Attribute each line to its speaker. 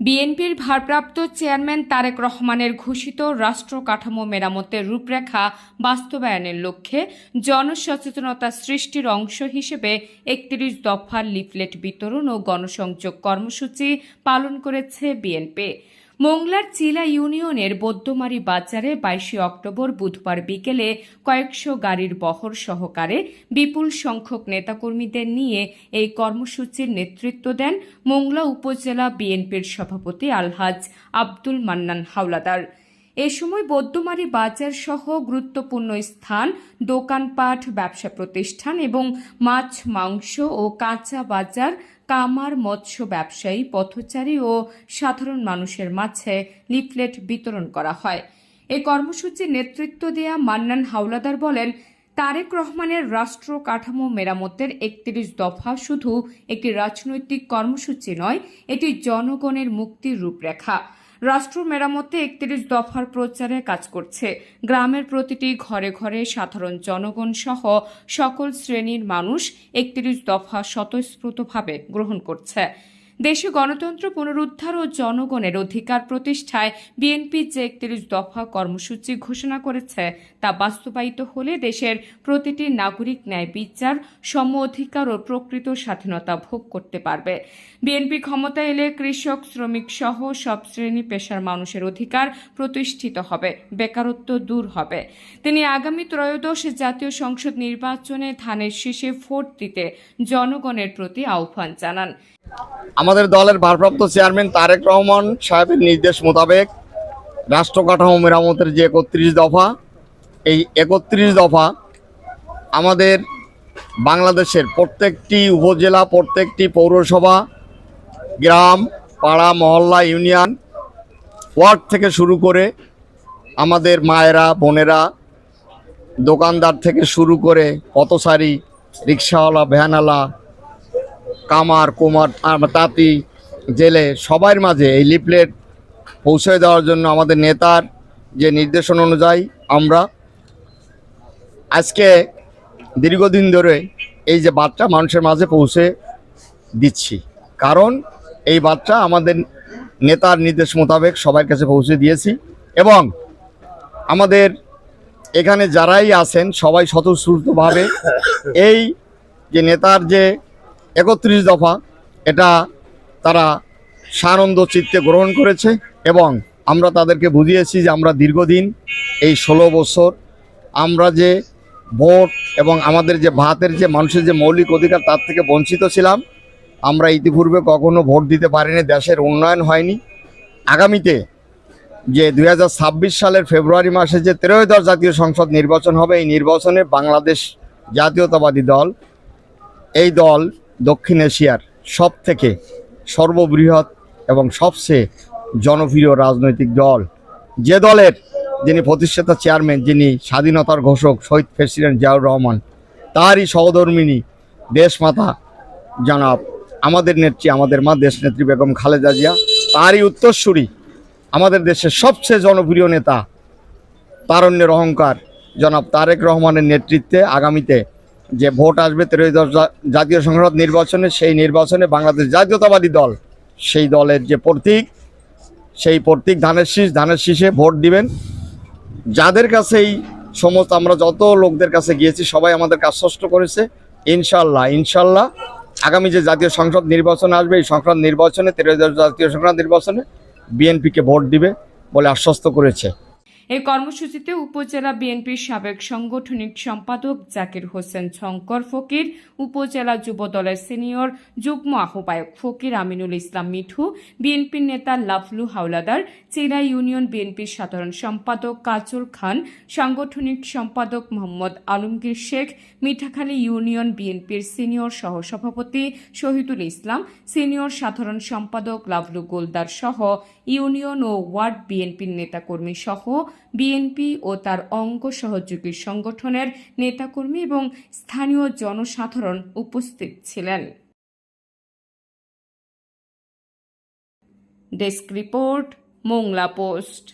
Speaker 1: বিএনপির ভারপ্রাপ্ত চেয়ারম্যান তারেক রহমানের ঘোষিত রাষ্ট্র কাঠামো মেরামতের রূপরেখা বাস্তবায়নের লক্ষ্যে জনসচেতনতা সৃষ্টির অংশ হিসেবে একত্রিশ দফার লিফলেট বিতরণ ও গণসংযোগ কর্মসূচি পালন করেছে বিএনপি। মোংলার চিলা ইউনিয়নের বৌদ্ধমারি বাজারে বাইশে অক্টোবর বুধবার বিকেলে কয়েকশো গাড়ির বহর সহকারে বিপুল সংখ্যক নেতাকর্মীদের নিয়ে এই কর্মসূচির নেতৃত্ব দেন মোংলা উপজেলা বিএনপির সভাপতি আলহাজ আব্দুল মান্নান হাওলাদার। এ সময় বৌদ্ধমারি বাজার সহ গুরুত্বপূর্ণ স্থান, দোকানপাট, ব্যবসা প্রতিষ্ঠান এবং মাছ, মাংস ও কাঁচা বাজার কামার মৎস্য ব্যবসায়ী, পথচারী ও সাধারণ মানুষের মাঝে লিফলেট বিতরণ করা হয়। এই কর্মসূচির নেতৃত্ব দেয়া মান্নান হাওলাদার বলেন, তারেক রহমানের রাষ্ট্র কাঠামো মেরামতের একত্রিশ দফা শুধু একটি রাজনৈতিক কর্মসূচি নয়, এটি জনগণের মুক্তির রূপরেখা। রাষ্ট্র মেরামতে একত্রিশ দফার প্রচারে কাজ করছে। গ্রামের প্রতিটি ঘরে ঘরে সাধারণ জনগণ সহ সকল শ্রেণির মানুষ একত্রিশ দফা স্বতঃস্ফূর্তভাবে গ্রহণ করছে। দেশে গণতন্ত্র পুনরুদ্ধার ও জনগণের অধিকার প্রতিষ্ঠায় বিএনপি যে একত্রিশ দফা কর্মসূচি ঘোষণা করেছে, তা বাস্তবায়িত হলে দেশের প্রতিটি নাগরিক ন্যায় বিচার, সম অধিকার ও প্রকৃত স্বাধীনতা ভোগ করতে পারবে। বিএনপি ক্ষমতা এলে কৃষক, শ্রমিক সহ সব শ্রেণি পেশার মানুষের অধিকার প্রতিষ্ঠিত হবে, বেকারত্ব দূর হবে। তিনি আগামী ত্রয়োদশ জাতীয় সংসদ নির্বাচনে ধানের শীষে ভোট দিতে জনগণের প্রতি আহ্বান জানান।
Speaker 2: আমাদের দলের ভারপ্রাপ্ত চেয়ারম্যান তারেক রহমান সাহেবের নির্দেশ মোতাবেক রাষ্ট্র কাঠামো মেরামতের যে একত্রিশ দফা, এই একত্রিশ দফা আমাদের বাংলাদেশের প্রত্যেকটি উপজেলা, প্রত্যেকটি পৌরসভা, গ্রাম, পাড়া, মহল্লা, ইউনিয়ন, ওয়ার্ড থেকে শুরু করে আমাদের মায়েরা, বোনেরা, দোকানদার থেকে শুরু করে পথসারি রিক্সাওয়ালা, ভ্যানওয়ালা কামার, কুমার তাঁতি, জেলে সবার মাঝে এই লিফলেট পৌঁছে দেওয়ার জন্য আমাদের নেতার যে নির্দেশন অনুযায়ী আমরা আজকে দীর্ঘদিন ধরে এই যে বার্তা মানুষের মাঝে পৌঁছে দিচ্ছি। কারণ এই বার্তা আমাদের নেতার নির্দেশ মোতাবেক সবার কাছে পৌঁছে দিয়েছি এবং আমাদের এখানে যারাই আছেন সবাই স্বতঃস্ফূর্তভাবে এই যে নেতার যে একত্রিশ দফা এটা তারা সানন্দ চিত্তে গ্রহণ করেছে এবং আমরা তাদেরকে বুঝিয়েছি যে আমরা দীর্ঘদিন এই ষোলো বছর আমরা যে ভোট এবং আমাদের যে ভাতের যে মানুষের যে মৌলিক অধিকার তার থেকে বঞ্চিত ছিলাম। আমরা ইতিপূর্বে কখনো ভোট দিতে পারিনি, দেশের উন্নয়ন হয়নি। আগামীতে যে দু হাজার ছাব্বিশ সালের ফেব্রুয়ারি মাসে যে ত্রয়োদশ জাতীয় সংসদ নির্বাচন হবে, এই নির্বাচনে বাংলাদেশ জাতীয়তাবাদী দল, এই দল দক্ষিণ এশিয়ার সব থেকে সর্ববৃহৎ এবং সবচেয়ে জনপ্রিয় রাজনৈতিক দল। যে দলের যিনি প্রতিষ্ঠাতা চেয়ারম্যান, যিনি স্বাধীনতার ঘোষক, শহীদ প্রেসিডেন্ট জিয়াউর রহমান, তারই সহধর্মিনী দেশমাতা জনাব আমাদের নেত্রী, আমাদের মা দেশনেত্রী বেগম খালেদা জিয়া। তারই উত্তরসূরি আমাদের দেশের সবচেয়ে জনপ্রিয় নেতা, তারণ্যের অহংকার জনাব তারেক রহমানের নেতৃত্বে আগামীতে যে ভোট আসবে ত্রয়োদশ জাতীয় সংসদ নির্বাচনে, সেই নির্বাচনে বাংলাদেশ জাতীয়তাবাদী দল, সেই দলের যে প্রতীক, সেই প্রতীক ধানের শীষ, ধানের শীষে ভোট দিবেন। যাদের কাছেই সমস্ত আমরা যত লোকদের কাছে গিয়েছি, সবাই আমাদের কাজ ষষ্ঠ করেছে, ইনশাল্লাহ ইনশাল্লাহ আগামী যে জাতীয় সংসদ নির্বাচন আসবে, এই সংসদ নির্বাচনে ত্রয়োদশ জাতীয় সংসদ নির্বাচনে বিএনপিকে ভোট দিবে বলে আশ্বস্ত করেছে।
Speaker 1: এই কর্মসূচিতে উপজেলা বিএনপির সাবেক সাংগঠনিক সম্পাদক জাকির হোসেন শঙ্কর ফকির, উপজেলা যুব দলের সিনিয়র যুগ্ম আহ্বায়ক ফকির আমিনুল ইসলাম মিঠু, বিএনপির নেতা লাভলু হাওলাদার, চেরা ইউনিয়ন বিএনপির সাধারণ সম্পাদক কাজল খান, সাংগঠনিক সম্পাদক মোহাম্মদ আলমগীর শেখ, মিঠাখালী ইউনিয়ন বিএনপির সিনিয়র সহসভাপতি শহীদুল ইসলাম, সিনিয়র সাধারণ সম্পাদক লাভলু গোলদার সহ, ইউনিয়ন ও ওয়ার্ড বিএনপির নেতাকর্মী সহ বিএনপি ও তার অঙ্গ সহযোগী সংগঠনের নেতাকর্মী এবং স্থানীয় জনসাধারণ উপস্থিত ছিলেন। Desk report, Mongla post.